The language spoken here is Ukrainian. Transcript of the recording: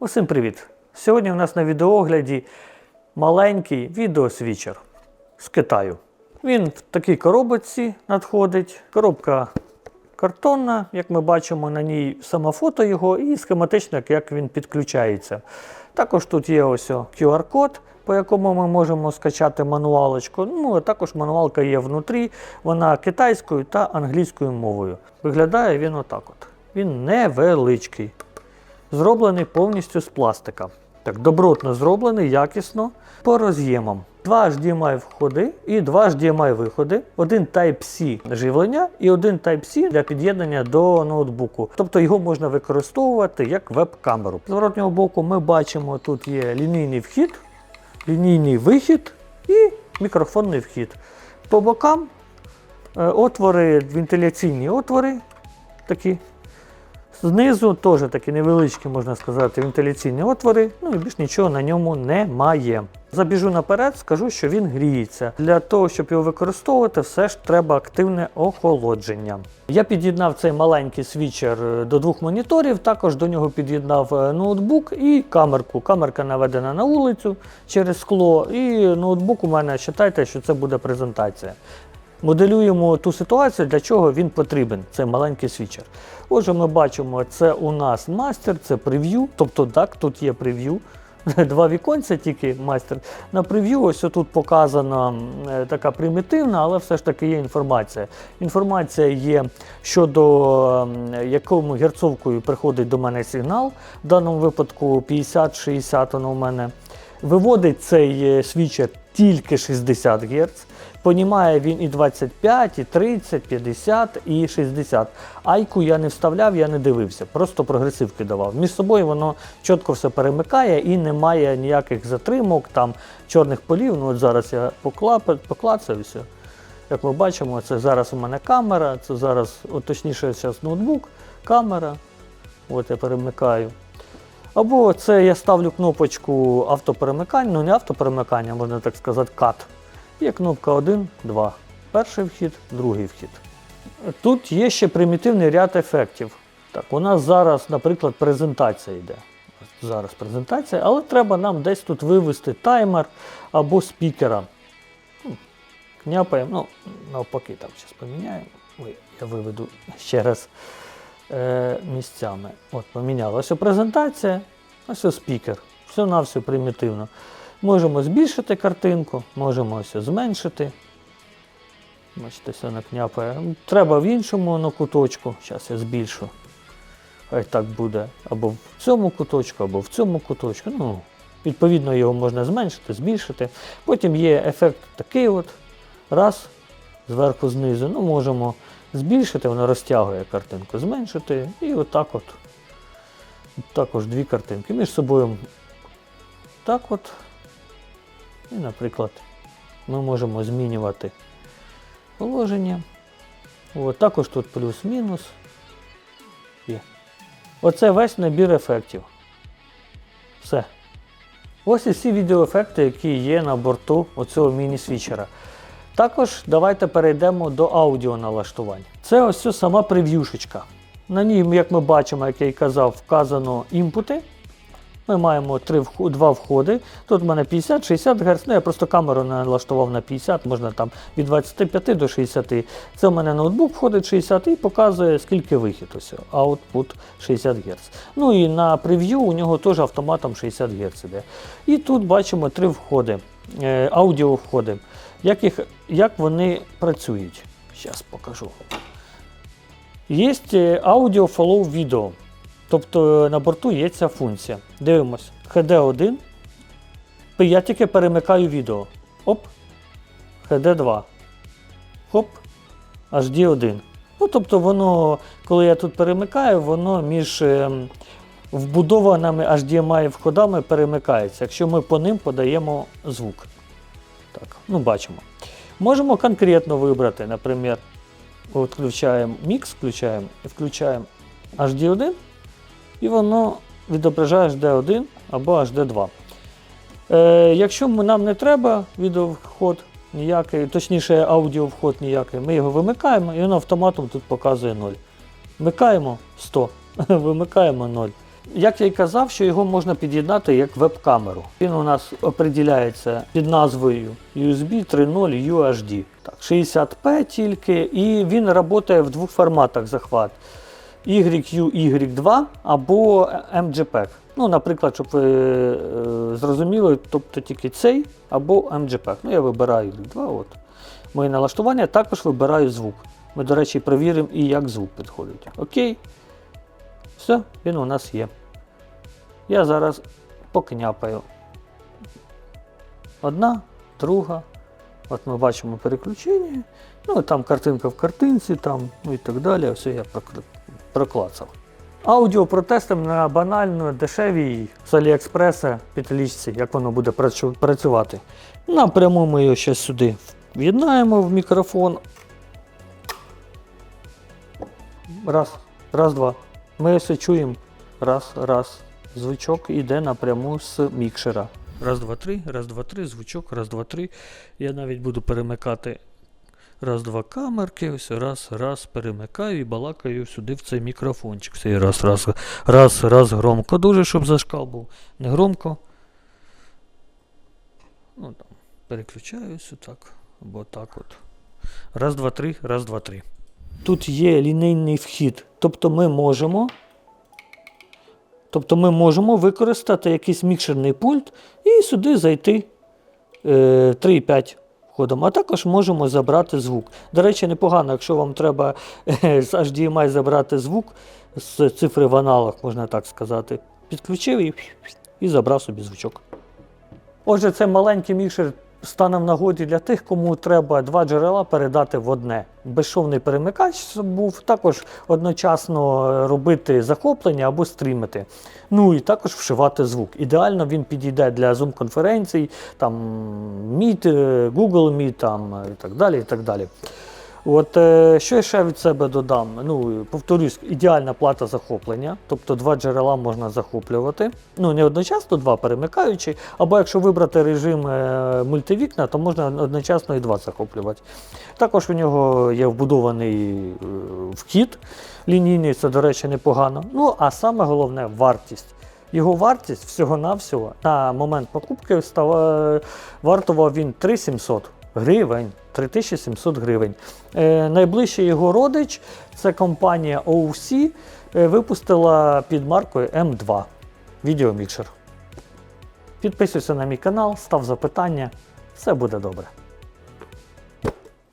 Усім привіт! Сьогодні у нас на відеоогляді маленький відеосвічер з Китаю. Він в такій коробочці надходить. Коробка картонна, як ми бачимо, на ній саме фото його і схематично, як він підключається. Також тут є ось QR-код, по якому ми можемо скачати мануалочку. Ну, а також мануалка є внутрі, вона китайською та англійською мовою. Виглядає він отак от. Він невеличкий зроблений повністю з пластика. Так, добротно зроблений, якісно, по роз'ємам. Два HDMI входи і два HDMI виходи, один Type-C живлення і один Type-C для під'єднання до ноутбуку. Тобто його можна використовувати як веб-камеру. З зворотнього боку ми бачимо, тут є лінійний вхід, лінійний вихід і мікрофонний вхід. По бокам е, отвори, вентиляційні отвори такі Знизу теж такі невеличкі, можна сказати, вентиляційні отвори, ну і більш нічого на ньому немає. Забіжу наперед, скажу, що він гріється. Для того, щоб його використовувати, все ж треба активне охолодження. Я під'єднав цей маленький свічер е, до двох моніторів, також до нього під'єднав е, ноутбук і камерку. Камерка наведена на вулицю через скло, і ноутбук у мене, вважайте, що це буде презентація. Моделюємо ту ситуацію, для чого він потрібен, цей маленький свічер. Отже, ми бачимо, це у нас мастер, це прев'ю. Тобто, так, тут є прев'ю. Два віконця тільки мастер. На прев'ю ось тут показана е, така примітивна, але все ж таки є інформація. Інформація є щодо якому герцовкою приходить до мене сигнал. В даному випадку 50-60 воно у мене. Виводить цей е, свічер тільки 60 Гц. Понімає він і 25, і 30, 50, і 60. Айку я не вставляв, я не дивився, просто прогресивки давав. Між собою воно чітко все перемикає і немає ніяких затримок, там чорних полів. Ну от зараз я поклап- поклацаю все. Як ми бачимо, це зараз у мене камера, це зараз, от точніше, зараз ноутбук, камера. От я перемикаю. Або це я ставлю кнопочку автоперемикання, ну не автоперемикання, можна так сказати, кат. Є кнопка 1, 2. Перший вхід, другий вхід. Тут є ще примітивний ряд ефектів. Так, у нас зараз, наприклад, презентація йде. Зараз презентація, але треба нам десь тут вивести таймер або спікера. Ну, Княпаємо, ну, навпаки, так, зараз поміняємо. Ой, я виведу ще раз е, місцями. От, поміняли. Ось презентація, ось спікер. Все на все примітивно. Можемо збільшити картинку, можемо ось зменшити. Бачите, все накняпає. Треба в іншому на куточку. Зараз я збільшу. Хай так буде або в цьому куточку, або в цьому куточку. Ну, відповідно, його можна зменшити, збільшити. Потім є ефект такий от. Раз, зверху знизу. Ну, можемо збільшити, воно розтягує картинку, зменшити. І отак от. Також дві картинки. Між собою так от. І, наприклад, ми можемо змінювати положення. От, також тут плюс-мінус. Є. Оце весь набір ефектів. Все. Ось і всі відеоефекти, які є на борту оцього міні-свічера. Також давайте перейдемо до аудіоналаштувань. Це ось сама прев'юшечка. На ній, як ми бачимо, як я й казав, вказано імпути. Ми маємо три два входи. Тут в мене 50-60 Гц. Ну, я просто камеру налаштував на 50, можна там від 25 до 60. Це в мене ноутбук входить 60 і показує, скільки вихід. Ось output 60 Гц. Ну і на прев'ю у нього теж автоматом 60 Гц іде. І тут бачимо три входи, е, аудіо входи. Як, їх, як вони працюють? Зараз покажу. Є аудіо follow відео. Тобто на борту є ця функція. Дивимось. HD1. Я тільки перемикаю відео. Оп. HD2. Хоп. HD1. Ну, тобто воно, коли я тут перемикаю, воно між ем, вбудованими HDMI входами перемикається, якщо ми по ним подаємо звук. Так, ну бачимо. Можемо конкретно вибрати, наприклад, от включаємо мікс, включаємо включаємо HD1 і воно відображає HD1 або HD2. Е, якщо нам не треба відеовход ніякий, точніше аудіовход ніякий, ми його вимикаємо і воно автоматом тут показує 0. Вмикаємо 100, вимикаємо 0. Як я й казав, що його можна під'єднати як веб-камеру. Він у нас определяється під назвою USB 3.0 UHD. Так, 60p тільки, і він працює в двох форматах захват. YUY2 або MJPEG. Ну, наприклад, щоб ви е, зрозуміли, тобто тільки цей або MJPEG. Ну, я вибираю їх два. От. Мої налаштування, також вибираю звук. Ми, до речі, перевіримо і як звук підходить. Окей. Все, він у нас є. Я зараз покняпаю. Одна, друга. От ми бачимо переключення. Ну, там картинка в картинці, там, ну і так далі. Все я проклацав. Аудіо протестимо на банально дешевій з Аліекспреса підлічці, як воно буде працювати. Напряму ми його ще сюди в'єднаємо в мікрофон. Раз, раз, два. Ми все чуємо. Раз, раз. Звучок іде напряму з мікшера. Раз, два, три, раз, два, три, звучок, раз, два, три. Я навіть буду перемикати раз, два камерки, ось раз, раз, перемикаю і балакаю сюди в цей мікрофончик. Цей раз, раз, раз, раз, громко дуже, щоб зашкал був. Не громко. Ну там, переключаюсь отак. Або так от. Раз, два, три, раз, два, три. Тут є лінійний вхід. Тобто ми можемо. Тобто ми можемо використати якийсь мікшерний пульт і сюди зайти е, 3,5 входом. А також можемо забрати звук. До речі, непогано, якщо вам треба е, з HDMI забрати звук з цифри в аналог, можна так сказати. Підключив і, і забрав собі звучок. Отже, це маленький мікшер стане в нагоді для тих, кому треба два джерела передати в одне. Безшовний перемикач був, також одночасно робити захоплення або стрімити. Ну і також вшивати звук. Ідеально він підійде для зум-конференцій, там Meet, е, Google Meet там, е, і так далі. І так далі. От е, що я ще від себе додам? Ну, повторюсь, ідеальна плата захоплення, тобто два джерела можна захоплювати. Ну, не одночасно два перемикаючи, або якщо вибрати режим е, мультивікна, то можна одночасно і два захоплювати. Також у нього є вбудований е, вхід лінійний, це, до речі, непогано. Ну, а саме головне вартість. Його вартість всього-навсього на момент покупки став, вартував він 3700 гривень. 3700 гривень. Е, найближчий його родич це компанія OC, е, випустила під маркою М2 відеомікшер. Підписуйся на мій канал, став запитання, все буде добре.